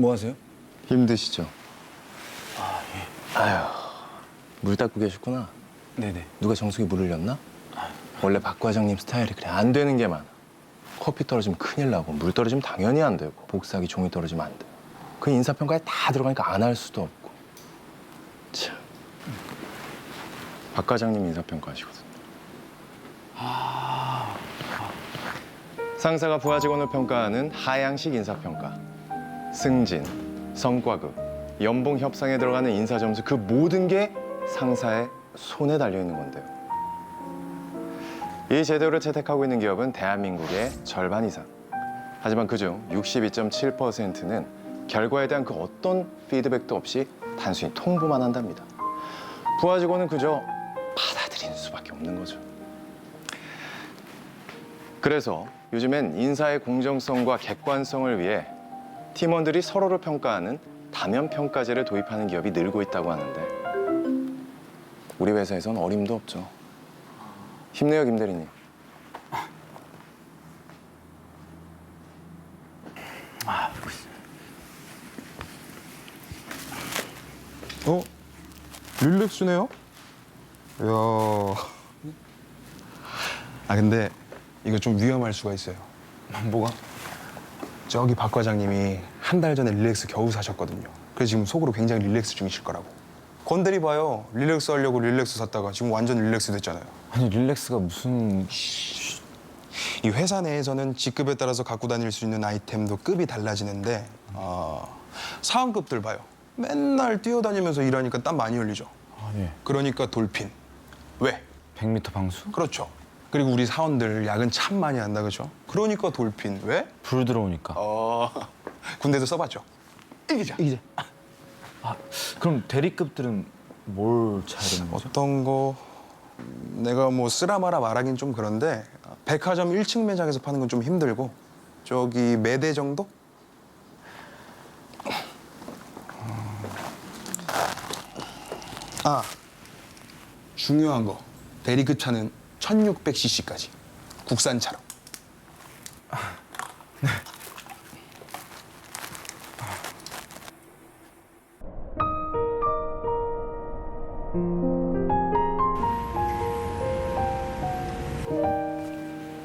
뭐 하세요? 힘드시죠? 아유, 물 닦고 계셨구나. 네네. 누가 정수기 물 흘렸나? 원래 박 과장님 스타일이 그래 안 되는 게 많아. 커피 떨어지면 큰일 나고 물 떨어지면 당연히 안 되고 복사기 종이 떨어지면 안 돼. 그 인사평가에 다 들어가니까 안 할 수도 없고. 참. 박 과장님 인사평가하시거든요. 상사가 부하 직원을 평가하는 하향식 인사평가. 승진, 성과급, 연봉 협상에 들어가는 인사 점수 그 모든 게 상사의 손에 달려 있는 건데요. 이 제도를 채택하고 있는 기업은 대한민국의 절반 이상. 하지만 그중 62.7%는 결과에 대한 그 어떤 피드백도 없이 단순히 통보만 한답니다. 부하 직원은 그저 받아들이는 수밖에 없는 거죠. 그래서 요즘엔 인사의 공정성과 객관성을 위해 팀원들이 서로를 평가하는 다면 평가제를 도입하는 기업이 늘고 있다고 하는데 우리 회사에선 어림도 없죠. 힘내요, 김 대리님. 어? 릴렉스네요? 이야. 아 근데 이거 좀 위험할 수가 있어요. 뭐가? 저기 박 과장님이 한 달 전에 릴렉스 겨우 사셨거든요. 그래서 지금 속으로 굉장히 릴렉스 중이실 거라고. 건드리 봐요. 릴렉스 하려고 릴렉스 샀다가 지금 완전 릴렉스 됐잖아요. 아니 릴렉스가 무슨 이 회사 내에서는 직급에 따라서 갖고 다닐 수 있는 아이템도 급이 달라지는데 아, 사원급들 봐요. 맨날 뛰어다니면서 일하니까 땀 많이 흘리죠. 아, 예. 그러니까 돌핀. 왜? 100m 방수? 그렇죠. 그리고 우리 사원들 야근 참 많이 한다 그죠? 그러니까 돌핀. 왜? 불 들어오니까. 어 군대도 써봤죠. 이기자. 이제 아 그럼 대리급들은 뭘 차야 되는 거죠? 어떤 거 내가 뭐 쓰라마라 말하긴 좀 그런데 백화점 1층 매장에서 파는 건 좀 힘들고 저기 매대 정도? 아 중요한 거 대리급 차는 1600cc까지 국산차로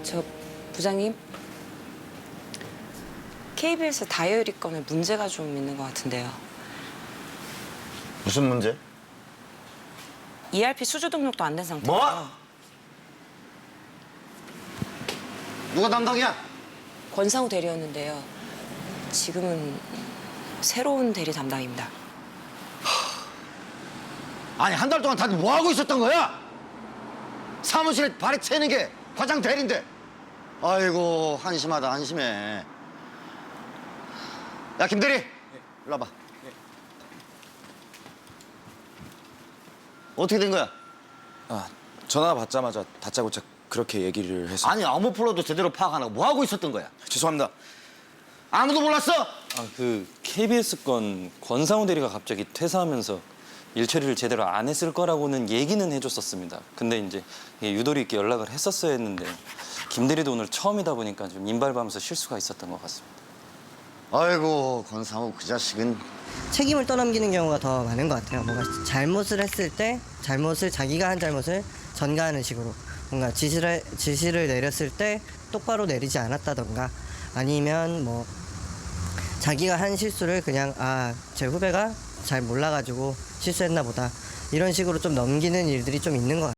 저 부장님 KBS 다이어리 건에 문제가 좀 있는 것 같은데요. 무슨 문제? ERP 수주 등록도 안 된 상태예요. 뭐? 누가 담당이야? 권상우 대리였는데요. 지금은 새로운 대리 담당입니다. 아니 한 달 동안 다들 뭐 하고 있었던 거야? 사무실에 발이 채는 게 과장 대리인데. 아이고 한심하다 한심해. 야 김대리, 일로 와봐. 어떻게 된 거야? 아, 전화 받자마자 다짜고짜 그렇게 얘기를 해서 아니 아무 플로도 제대로 파악 안 하고 뭐 하고 있었던 거야? 죄송합니다. 아무도 몰랐어? 아, 그 KBS 건 권상우 대리가 갑자기 퇴사하면서 일 처리를 제대로 안 했을 거라고는 얘기는 해줬었습니다. 근데 이제 이게 유도리 있게 연락을 했었어야 했는데 김 대리도 오늘 처음이다 보니까 좀 인발하면서 실수가 있었던 것 같습니다. 아이고 권상우 그 자식은 책임을 떠넘기는 경우가 더 많은 것 같아요. 뭔가 잘못을 했을 때 잘못을 자기가 한 잘못을 전가하는 식으로 뭔가 지시를 지시를 내렸을 때 똑바로 내리지 않았다던가 아니면 뭐 자기가 한 실수를 그냥 아 제 후배가 잘 몰라가지고 실수했나 보다 이런 식으로 좀 넘기는 일들이 좀 있는 것 같아요.